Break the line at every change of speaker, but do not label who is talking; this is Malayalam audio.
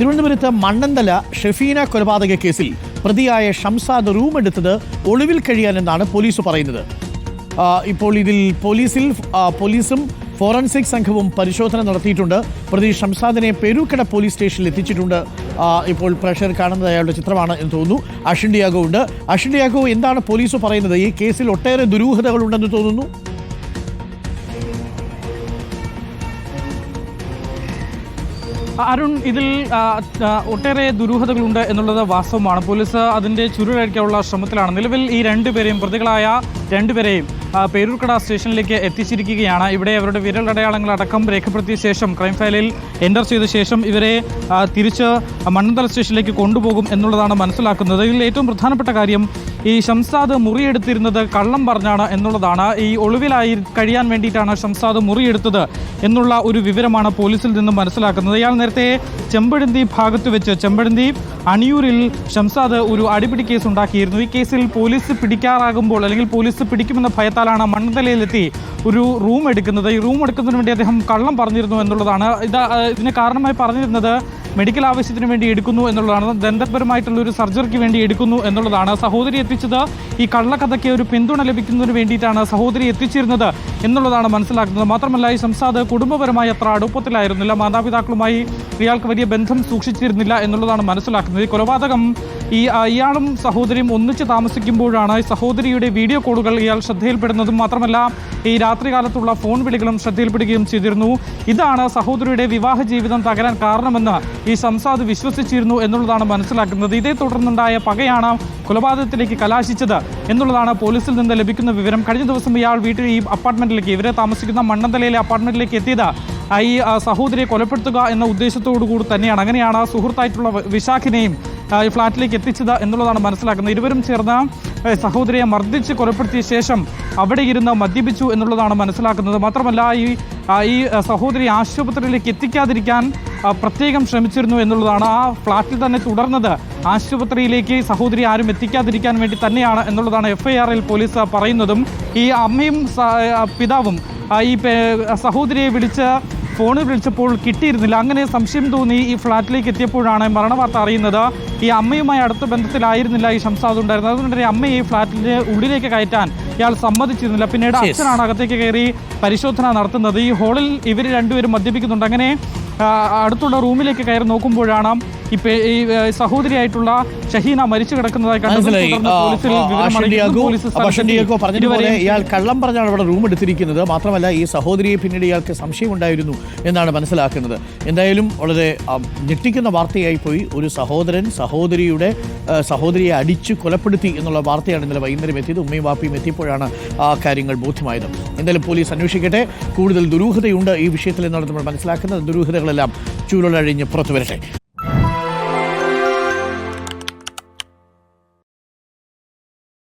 തിരുവനന്തപുരത്ത് മണ്ണന്തല ഷെഫീന കൊലപാതക കേസിൽ പ്രതിയായ ഷംസാദ് റൂം എടുത്തത് ഒളിവിൽ കഴിയാനെന്നാണ് പോലീസ് പറയുന്നത്. ഇപ്പോൾ ഇതിൽ പോലീസിൽ പോലീസും ഫോറൻസിക് സംഘവും പരിശോധന നടത്തിയിട്ടുണ്ട്. പ്രതി ഷംസാദിനെ പെരുക്കട പോലീസ് സ്റ്റേഷനിൽ എത്തിച്ചിട്ടുണ്ട്. ഇപ്പോൾ പ്രഷർ കാണുന്നത് അയാളുടെ ചിത്രമാണ് എന്ന് തോന്നുന്നു. അഷിൻഡിയാഗോ ഉണ്ട്. അഷിൻഡിയാഗോ എന്താണ് പോലീസ് പറയുന്നത്? ഈ കേസിൽ ഒട്ടേറെ ദുരൂഹതകളുണ്ടെന്ന് തോന്നുന്നു?
അരുൺ ഇതിൽ ഒട്ടേറെ ദുരൂഹതകളുണ്ട് എന്നുള്ളത് വാസ്തവമാണ്. പോലീസ് അതിന്റെ ചുരുളഴിക്കാനുള്ള ശ്രമത്തിലാണ്. നിലവിൽ ഈ രണ്ടുപേരെയും പ്രതികളായ രണ്ടുപേരെയും പേരൂർക്കട സ്റ്റേഷനിലേക്ക് എത്തിച്ചിരിക്കുകയാണ്. ഇവിടെ അവരുടെ വിരലടയാളങ്ങൾ അടക്കം രേഖപ്പെടുത്തിയ ശേഷം ക്രൈംഫയലിൽ എന്റർ ചെയ്ത ശേഷം ഇവരെ തിരിച്ച് മണ്ണന്തല സ്റ്റേഷനിലേക്ക് കൊണ്ടുപോകും എന്നുള്ളതാണ് മനസ്സിലാക്കുന്നത്. ഇതിൽ ഏറ്റവും പ്രധാനപ്പെട്ട കാര്യം ഈ ഷംസാദ് മുറിയെടുത്തിരുന്നത് കള്ളം പറഞ്ഞാണ് എന്നുള്ളതാണ്. ഈ ഒളിവിലായി കഴിയാൻ വേണ്ടിയിട്ടാണ് ശംസാദ് മുറിയെടുത്തത് എന്നുള്ള ഒരു വിവരമാണ് പോലീസിൽ നിന്നും മനസ്സിലാക്കുന്നത്. ഇയാൾ നേരത്തെ ചെമ്പഴന്തി ഭാഗത്ത് വെച്ച് ചെമ്പഴന്തി അണിയൂരിൽ ഷംസാദ് ഒരു അടിപിടി കേസ് ഉണ്ടാക്കിയിരുന്നു. ഈ കേസിൽ പോലീസ് പിടിക്കാറാകുമ്പോൾ അല്ലെങ്കിൽ പോലീസ് പിടിക്കുമെന്ന ഭയത്താലാണ് മണ്ണന്തലയിലെത്തി ഒരു റൂം എടുക്കുന്നത്. ഈ റൂം എടുക്കുന്നതിന് വേണ്ടി അദ്ദേഹം കള്ളം പറഞ്ഞിരുന്നു എന്നുള്ളതാണ്. ഇത് ഇതിന് കാരണമായി പറഞ്ഞിരുന്നത് മെഡിക്കൽ ആവശ്യത്തിന് വേണ്ടി എടുക്കുന്നു എന്നുള്ളതാണ്. ദന്തപരമായിട്ടുള്ള ഒരു സർജറിക്ക് വേണ്ടി എടുക്കുന്നു എന്നുള്ളതാണ്. സഹോദരി എത്തിച്ചത് ഈ കള്ളക്കഥയ്ക്ക് ഒരു പിന്തുണ ലഭിക്കുന്നതിന് വേണ്ടിയിട്ടാണ് സഹോദരി എത്തിച്ചിരുന്നത്. എന്നുള്ളതാണ് മനസ്സിലാക്കുന്നത്. മാത്രമല്ല ഈ സംസാദ് കുടുംബപരമായി അത്ര അടുപ്പത്തിലായിരുന്നില്ല. മാതാപിതാക്കളുമായി ഇയാൾക്ക് വലിയ ബന്ധം സൂക്ഷിച്ചിരുന്നില്ല എന്നുള്ളതാണ് മനസ്സിലാക്കുന്നത്. ഈ കൊലപാതകം ഈ ഇയാളും സഹോദരിയും ഒന്നിച്ച് താമസിക്കുമ്പോഴാണ് ഈ സഹോദരിയുടെ വീഡിയോ കോളുകൾ ഇയാൾ ശ്രദ്ധയിൽപ്പെടുന്നതും. മാത്രമല്ല ഈ രാത്രികാലത്തുള്ള ഫോൺ വിളികളും ശ്രദ്ധയിൽപ്പെടുകയും ചെയ്തിരുന്നു. ഇതാണ് സഹോദരിയുടെ വിവാഹ ജീവിതം തകരാൻ കാരണമെന്ന് ഈ സംസാദ് വിശ്വസിച്ചിരുന്നു എന്നുള്ളതാണ് മനസ്സിലാക്കുന്നത്. ഇതേ തുടർന്നുണ്ടായ പകയാണ് കൊലപാതകത്തിലേക്ക് കലാശിച്ചത് എന്നുള്ളതാണ് പോലീസിൽ നിന്ന് ലഭിക്കുന്ന വിവരം. കഴിഞ്ഞ ദിവസം ഇയാൾ വീട്ടിൽ ഈ അപ്പാർട്ട്മെന്റിലേക്ക് ഇവരെ താമസിക്കുന്ന മണ്ണന്തലയിലെ അപ്പാർട്ട്മെന്റിലേക്ക് എത്തിയത് ഈ സഹോദരിയെ കൊലപ്പെടുത്തുക എന്ന ഉദ്ദേശത്തോടു കൂടി തന്നെയാണ്. അങ്ങനെയാണ് സുഹൃത്തായിട്ടുള്ള വിശാഖിനെയും ഈ ഫ്ളാറ്റിലേക്ക് എത്തിച്ചത് എന്നുള്ളതാണ് മനസ്സിലാക്കുന്നത്. ഇരുവരും ചേർന്ന് സഹോദരിയെ മർദ്ദിച്ച് കൊലപ്പെടുത്തിയ ശേഷം അവിടെ ഇരുന്ന് മദ്യപിച്ചു എന്നുള്ളതാണ് മനസ്സിലാക്കുന്നത്. മാത്രമല്ല ഈ ഈ സഹോദരി ആശുപത്രിയിലേക്ക് എത്തിക്കാതിരിക്കാൻ പ്രത്യേകം ശ്രമിച്ചിരുന്നു എന്നുള്ളതാണ് ആ ഫ്ളാറ്റിൽ തന്നെ തുടർന്നത്. ആശുപത്രിയിലേക്ക് സഹോദരി ആരും എത്തിക്കാതിരിക്കാൻ വേണ്ടി തന്നെയാണ് എന്നുള്ളതാണ് എഫ്ഐആറിൽ ഐ ആറിൽ പോലീസ് പറയുന്നതും. ഈ അമ്മയും പിതാവും ഈ സഹോദരിയെ വിളിച്ച് ഫോണിൽ വിളിച്ചപ്പോൾ കിട്ടിയിരുന്നില്ല. അങ്ങനെ സംശയം തോന്നി ഈ ഫ്ലാറ്റിലേക്ക് എത്തിയപ്പോഴാണ് മരണവാർത്ത അറിയുന്നത്. ഈ അമ്മയുമായി അടുത്ത ബന്ധത്തിലായിരുന്നില്ല ഈ ഷംസാദ് ഉണ്ടായിരുന്നത്. അതുകൊണ്ട് അമ്മയെ ഈ ഫ്ളാറ്റിന്റെ ഉള്ളിലേക്ക് കയറ്റാൻ ഇയാൾ സമ്മതിച്ചിരുന്നില്ല. പിന്നീട്. അച്ഛനാണ് അകത്തേക്ക് കയറി പരിശോധന നടത്തുന്നത്. ഈ ഹോളിൽ ഇവർ രണ്ടുപേരും മദ്യപിക്കുന്നുണ്ട്. അങ്ങനെ അടുത്തുള്ള റൂമിലേക്ക് കയറി നോക്കുമ്പോഴാണ് ഈ സഹോദരിയായിട്ടുള്ള ഷഹീന മരിച്ചു കിടക്കുന്നതായി
മനസ്സിലായി. പറഞ്ഞതുപോലെ ഇയാൾ കള്ളം പറഞ്ഞാണ് അവിടെ റൂം എടുത്തിരിക്കുന്നത്. മാത്രമല്ല ഈ സഹോദരിയെ പിന്നീട് ഇയാൾക്ക് സംശയമുണ്ടായിരുന്നു എന്നാണ് മനസ്സിലാക്കുന്നത്. എന്തായാലും വളരെ ഞെട്ടിക്കുന്ന വാർത്തയായി പോയി. ഒരു സഹോദരൻ സഹോദരിയുടെ സഹോദരിയെ അടിച്ചു കൊലപ്പെടുത്തി എന്നുള്ള വാർത്തയാണ് ഇന്നലെ വൈകുന്നേരം എത്തിയത്. ഉമ്മയും വാപ്പിയും എത്തിയപ്പോഴാണ് ആ കാര്യങ്ങൾ ബോധ്യമായത്. എന്തായാലും പോലീസ് അന്വേഷിക്കട്ടെ. കൂടുതൽ ദുരൂഹതയുണ്ട് ഈ വിഷയത്തിൽ എന്നാണ് നമ്മൾ മനസ്സിലാക്കുന്നത്. ദുരൂഹതകളെല്ലാം ചൂഴലഴിഞ്ഞ് പുറത്തു വരട്ടെ.